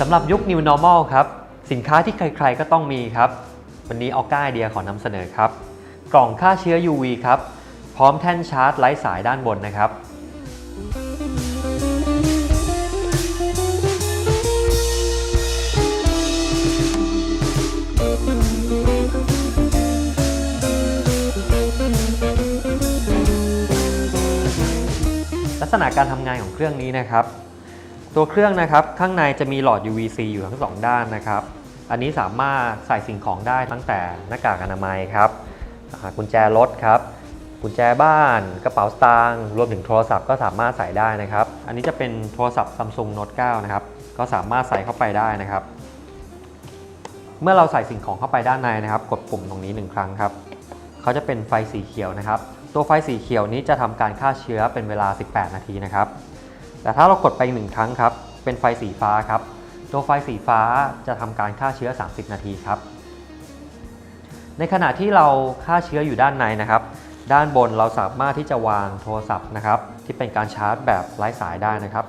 สำหรับยุค New Normal ครับ สินค้าที่ใครๆก็ต้องมีครับ วันนี้ออก้าไอเดียขอนำเสนอครับ กล่องฆ่าเชื้อ UV ครับ พร้อมแท่นชาร์จไร้สายด้านบนนะครับ ลักษณะการทำงานของเครื่องนี้นะครับ ตัวเครื่องนะครับข้างในจะมีหลอด UVC อยู่ทั้งสองด้านนะครับ อันนี้สามารถใส่สิ่งของได้ตั้งแต่หน้ากากอนามัยครับกุญแจรถครับกุญแจบ้านกระเป๋าสตางค์รวมถึงโทรศัพท์ก็สามารถใส่ได้นะครับ อันนี้จะเป็นโทรศัพท์ Samsung Note 9 นะครับ ก็สามารถใส่เข้าไปได้นะครับ เมื่อเราใส่สิ่งของเข้าไปด้านในนะครับ กดปุ่มตรงนี้หนึ่งครั้งครับเขาจะเป็นไฟสีเขียวนะครับ ตัวไฟสีเขียวนี้จะทำการฆ่าเชื้อเป็นเวลา 18 นาทีนะครับ แต่ถ้าเรากดไปหนึ่งครั้งครับ เป็นไฟสีฟ้าครับ ตัวไฟสีฟ้าจะทำการฆ่าเชื้อ 30 นาทีครับ ในขณะที่เราฆ่าเชื้ออยู่ด้านในนะครับ ด้านบนเราสามารถที่จะวางโทรศัพท์นะครับ ที่เป็นการชาร์จแบบไร้สายได้นะครับ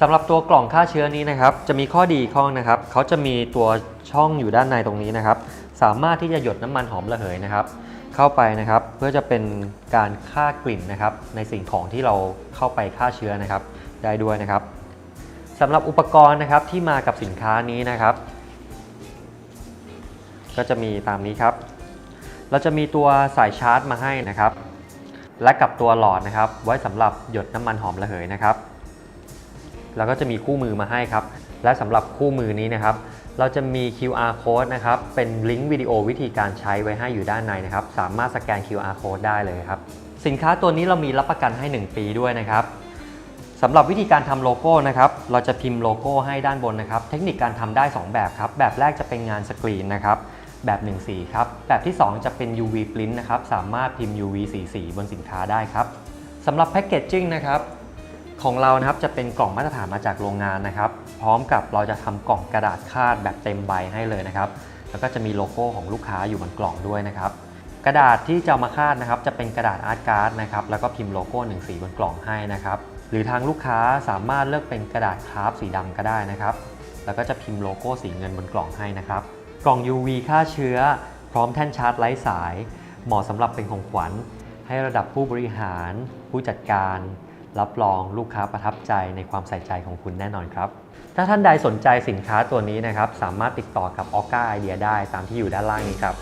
สำหรับตัวกล่องฆ่าเชื้อนี้นะครับ จะมีข้อดีข้อนะครับ เขาจะมีตัวช่องอยู่ด้านในตรงนี้นะครับ สามารถที่จะหยดน้ำมันหอมระเหยนะครับ เข้าไปนะครับ เพื่อจะเป็นการฆ่ากลิ่นนะครับ ในสิ่งของที่เราเข้าไปฆ่าเชื้อนะครับ ได้ด้วยนะครับสำหรับอุปกรณ์นะครับที่มากับสินค้านี้นะครับ ก็จะมีตามนี้ครับ เราจะมีตัวสายชาร์จมาให้นะครับ และกับตัวหลอดนะครับ ไว้สำหรับหยดน้ำมันหอมระเหยนะครับ แล้วก็จะมีคู่มือมาให้ครับ และสำหรับคู่มือนี้นะครับ เราจะมี QR code นะครับ เป็นลิงก์วิดีโอวิธีการใช้ไว้ให้อยู่ด้านในนะครับ สามารถสแกน QR code ได้เลยครับ สินค้าตัวนี้เรามีรับประกันให้ 1 ปีด้วยนะครับสำหรับวิธีการทำโลโก้นะครับ เราจะพิมพ์โลโก้ให้ด้านบนนะครับ เทคนิคการทำได้ 2 แบบครับ แบบแรกจะเป็นงานสกรีนนะครับ แบบ1สีครับ แบบที่ 2 จะเป็น UV print นะครับ สามารถพิมพ์ UV สีสีบนสินค้าได้ครับสำหรับแพคเกจจิ้งนะครับ ของเรานะครับจะเป็นกล่องมาตรฐานมาจากโรงงานนะครับ พร้อมกับเราจะทำกล่องกระดาษคาดแบบเต็มใบให้เลยนะครับ แล้วก็จะมีโลโก้ของลูกค้าอยู่บนกล่องด้วยนะครับ กระดาษที่จะมาคาดนะครับจะเป็นกระดาษอาร์ตการ์ดนะครับแล้วก็พิมพ์โลโก้หนึ่งสีบนกล่องให้นะครับหรือทางลูกค้าสามารถเลือกเป็นกระดาษคราฟสีดำก็ได้นะครับ แล้วก็จะพิมพ์โลโก้สีเงินบนกล่องให้นะครับ กล่อง UV ฆ่าเชื้อ พร้อมแท่นชาร์จไร้สาย เหมาะสำหรับเป็นของขวัญ ให้ระดับผู้บริหาร ผู้จัดการ รับรองลูกค้าประทับใจในความใส่ใจของคุณแน่นอนครับ ถ้าท่านใดสนใจสินค้าตัวนี้นะครับ สามารถติดต่อกับออก้าไอเดียได้ตามที่อยู่ด้านล่างนี้ครับ